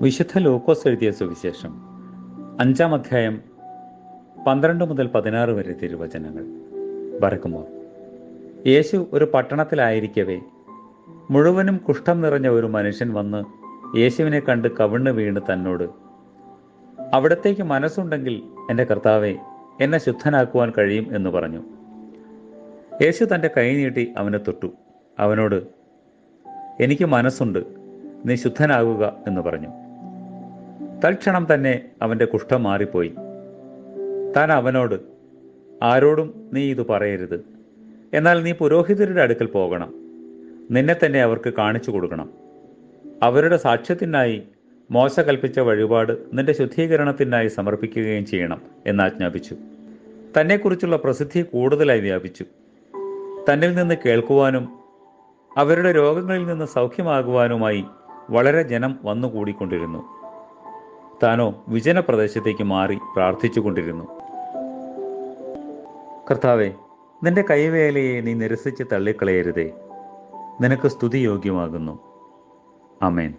വിശുദ്ധ ലൂക്കോസ് എഴുതിയ സുവിശേഷം. അഞ്ചാം അധ്യായം പന്ത്രണ്ട് മുതൽ പതിനാറ് വരെ തിരുവചനങ്ങൾ. ബറക്കുമോ യേശു ഒരു പട്ടണത്തിലായിരിക്കവേ മുഴുവനും കുഷ്ഠം നിറഞ്ഞ ഒരു മനുഷ്യൻ വന്ന് യേശുവിനെ കണ്ട് കവിണ്ണ് വീണ് തന്നോട് അവിടത്തേക്ക് മനസ്സുണ്ടെങ്കിൽ എന്റെ കർത്താവെ എന്നെ ശുദ്ധനാക്കുവാൻ കഴിയും എന്ന് പറഞ്ഞു. യേശു തന്റെ കൈ നീട്ടി അവനെ തൊട്ടു. അവനോട് എനിക്ക് മനസ്സുണ്ട് നീ ശുദ്ധനാകുക എന്ന് പറഞ്ഞു. തൽക്ഷണം തന്നെ അവന്റെ കുഷ്ഠം മാറിപ്പോയി. താൻ അവനോട് ആരോടും നീ ഇത് പറയരുത്. എന്നാൽ നീ പുരോഹിതരുടെ അടുക്കൽ പോകണം. നിന്നെ തന്നെ അവർക്ക് കാണിച്ചു കൊടുക്കണം. അവരുടെ സാക്ഷ്യത്തിനായി മോശ കൽപ്പിച്ച വഴിപാട് നിന്റെ ശുദ്ധീകരണത്തിനായി സമർപ്പിക്കുകയും ചെയ്യണം എന്ന് ആജ്ഞാപിച്ചു. തന്നെക്കുറിച്ചുള്ള പ്രസിദ്ധി കൂടുതലായി വ്യാപിച്ചു. തന്നിൽ നിന്ന് കേൾക്കുവാനും അവരുടെ രോഗങ്ങളിൽ നിന്ന് സൗഖ്യമാകുവാനുമായി വളരെ ജനം വന്നുകൂടിക്കൊണ്ടിരുന്നു. താനോ വിജന പ്രദേശത്തേക്ക് മാറി പ്രാർത്ഥിച്ചുകൊണ്ടിരുന്നു. കർത്താവെ നിന്റെ കൈവേലയെ നീ നിരസിച്ച് തള്ളിക്കളയരുതേ. നിനക്ക് സ്തുതി യോഗ്യമാകുന്നു അമേൻ